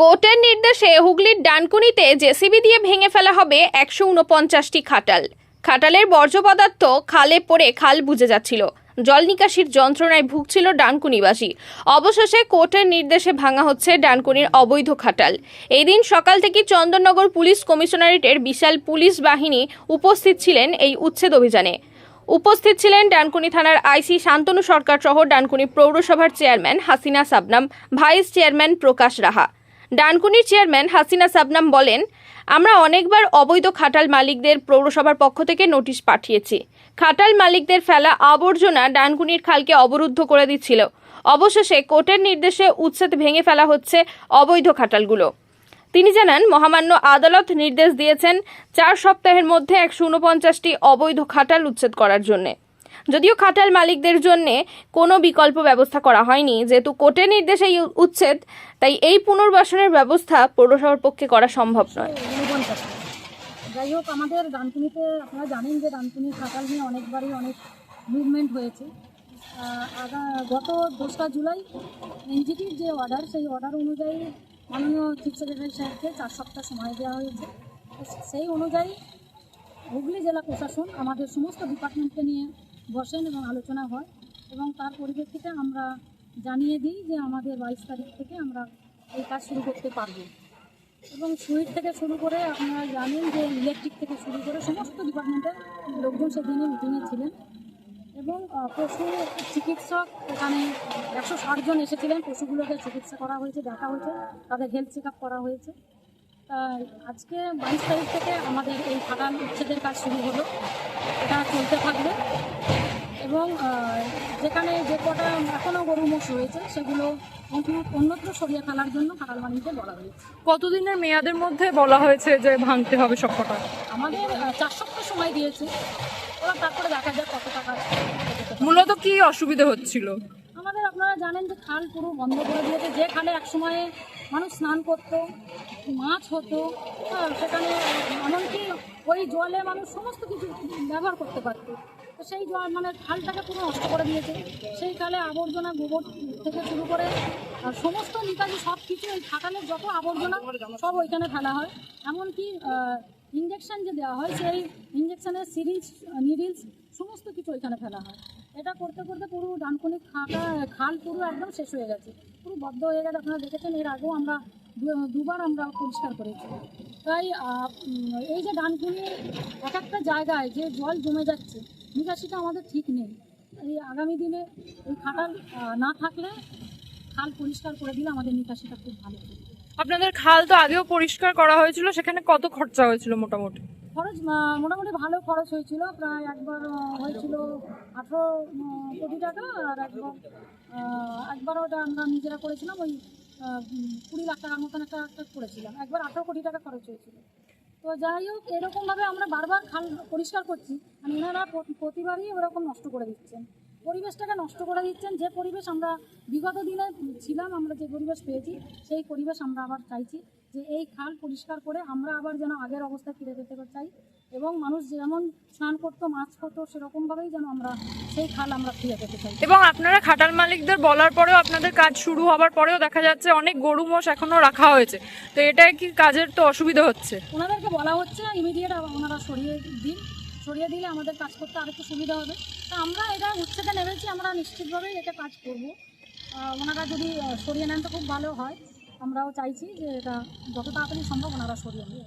কোর্টের নির্দেশে হুগলির ডানকুনিতে জেসিবি দিয়ে ভেঙে ফেলা হবে একশো উনপঞ্চাশটি খাটাল। খাটালের বর্জ্য পদার্থ খালে পড়ে খাল বুঝে যাচ্ছিল। জল নিকাশির যন্ত্রণায় ভুগছিল ডানকুনিবাসী। অবশেষে কোর্টের নির্দেশে ভাঙা হচ্ছে ডানকুনির অবৈধ খাটাল। এই দিন সকাল থেকে চন্দননগর পুলিশ কমিশনারেটের বিশাল পুলিশ বাহিনী উপস্থিত ছিলেন এই উচ্ছেদ অভিযানে। উপস্থিত ছিলেন ডানকুনি থানার আইসি শান্তনু সরকার সহ ডানকুনি পৌরসভার chairman Hasina Sabnam, vice chairman Prakash Raha. ডানকুনির chairman Hasina Shabnam বলেন, আমরা অনেকবার অবৈধ খাটাল মালিকদের পৌরসভার পক্ষ থেকে নোটিশ পাঠিয়েছি। খাটাল মালিকদের ফেলা আবর্জনা ডানকুনির খালকে অবরুদ্ধ করে দিচ্ছিল। অবশেষে কোর্টের নির্দেশে উচ্ছেদ ভেঙে ফেলা হচ্ছে অবৈধ খাটালগুলো। তিনি জানান, মহামান্য আদালত নির্দেশ দিয়েছেন চার সপ্তাহের মধ্যে একশো উনপঞ্চাশটি অবৈধ খাটাল উচ্ছেদ করার জন্যে। যদিও খাটাল মালিকদের জন্য কোনো বিকল্প ব্যবস্থা করা হয়নি, যেহেতু কোর্টের নির্দেশে এই উচ্ছেদ, তাই এই পুনর্বাসনের ব্যবস্থা পৌরসভার পক্ষে করা সম্ভব নয়। যাই হোক, আমাদের ডানকুনিতে আপনারা জানেন যে ডানকুনি খাটাল নিয়ে অনেকবারই অনেক মুভমেন্ট হয়েছে। গত দোসরা জুলাই এনজিটির যে অর্ডার সেই অর্ডার অনুযায়ী মাননীয় চিফ সেক্রেটারি সাহেবকে চার সপ্তাহ সময় দেওয়া হয়েছে। সেই অনুযায়ী হুগলি জেলা প্রশাসন আমাদের সমস্ত ডিপার্টমেন্টকে নিয়ে বসেন এবং আলোচনা হয় এবং তার পরিপ্রেক্ষিতে আমরা জানিয়ে দিই যে আমাদের বাইশ তারিখ থেকে আমরা এই কাজ শুরু করতে পারব। এবং সুইট থেকে শুরু করে আপনারা জানেন যে ইলেকট্রিক থেকে শুরু করে সমস্ত ডিপার্টমেন্টের লোকজন সেদিনে মিটিংয়ে ছিলেন এবং পশু চিকিৎসক এখানে একশো ষাট জন এসেছিলেন। পশুগুলোকে চিকিৎসা করা হয়েছে, দেখা হয়েছে, তাদের হেলথ চেক করা হয়েছে। আজকে বাইশ তারিখ থেকে আমাদের এই খাটাল উচ্ছেদের কাজ শুরু হলো। এটা চলতে থাকবে। এবং যেখানে যে কটা এখনও গরু মোষ রয়েছে সেগুলো অন্য- অন্যত্র সরিয়ে ফেলার জন্য খাটাল বাণিজ্যে বলা হয়েছে। কতদিনের মেয়াদের মধ্যে বলা হয়েছে যে ভাঙতে হবে সবকটা আমাদের আহ, চার সপ্তাহ সময় দিয়েছে। ওরা তারপরে দেখা যাক কত টাকা মূলত কি অসুবিধা হচ্ছিল? আমাদের আপনারা জানেন যে খাল পুরো বন্ধ করে দিয়েছে। যে খালে এক সময়ে মানুষ স্নান করতো মাছ হতো হ্যাঁ, সেখানে এমনকি ওই জলে মানুষ সমস্ত কিছু ব্যবহার করতে পারতো। তো সেই জল মানে খালটাকে পুরো নষ্ট করে দিয়েছে। সেই খালে আবর্জনা গোবর থেকে শুরু করে সমস্ত নিকাশি সব কিছু ওই খাটালের যত আবর্জনা সব ওইখানে ফেলা হয়। এমনকি ইঞ্জেকশন যে দেওয়া হয় সেই ইঞ্জেকশনের সিরিঞ্জ নিডিলস সমস্ত কিছু ওইখানে ফেলা হয়। এটা করতে করতে পুরো ডানকুনি খাটা খাল পুরো একদম শেষ হয়ে গেছে। পুরো বদ্ধ হয়ে গেছে আপনারা দেখেছেন এর আগেও আমরা দুবার আমরা পরিষ্কার করেছি। তাই এই যে ডানকুনি এক একটা জায়গায় যে জল জমে যাচ্ছে নিকাশিটা আমাদের ঠিক নেই। এই আগামী দিনে এই খাটাল না থাকলে খাল পরিষ্কার করে দিলে আমাদের নিকাশিটা খুব ভালো আপনাদের খাল তো আগেও পরিষ্কার করা হয়েছিল সেখানে কত খরচা হয়েছিল মোটামুটি? খরচ মোটামুটি ভালো খরচ হয়েছিল। প্রায় একবার আঠেরো কোটি টাকা আর একবার একবার ওটা আমরা নিজেরা করেছিলাম, ওই কুড়ি লাখ টাকার মতন একটা করেছিলাম। একবার আঠেরো কোটি টাকা খরচ হয়েছিল। তো যাই হোক, এরকমভাবে আমরা বারবার খাল পরিষ্কার করছি আর এনারা প্রতিবারই ওরকম নষ্ট করে দিচ্ছেন। পরিবেশটাকে নষ্ট করে দিচ্ছেন যে পরিবেশ আমরা বিগত দিনে ছিলাম আমরা যে পরিবেশ পেয়েছি সেই পরিবেশ আমরা আবার চাইছি যে এই খাল পরিষ্কার করে আমরা আবার যেন আগের অবস্থায় ফিরে যেতে চাই এবং মানুষ যেমন স্নান করতো মাছ খেতো সেরকমভাবেই যেন আমরা সেই খাল আমরা ফিরে যেতে চাই। এবং আপনারা খাটাল মালিকদের বলার পরেও আপনাদের কাজ শুরু হওয়ার পরেও দেখা যাচ্ছে অনেক গরু মোষ এখনও রাখা হয়েছে। তো এটা কি কাজের তো অসুবিধা হচ্ছে? ওনাদেরকে বলা হচ্ছে ইমিডিয়েট ওনারা সরিয়ে দিন। সরিয়ে দিলে আমাদের কাজ করতে আরেকটু সুবিধা হবে। তা আমরা এটা উচ্ছেদে নেমেছি, আমরা নিশ্চিতভাবেই এটা কাজ করব। ওনারা যদি সরিয়ে নেন তো খুব ভালো হয়। আমরাও চাইছি যে এটা যত তাড়াতাড়ি সম্ভব ওনারা সরিয়ে নেবে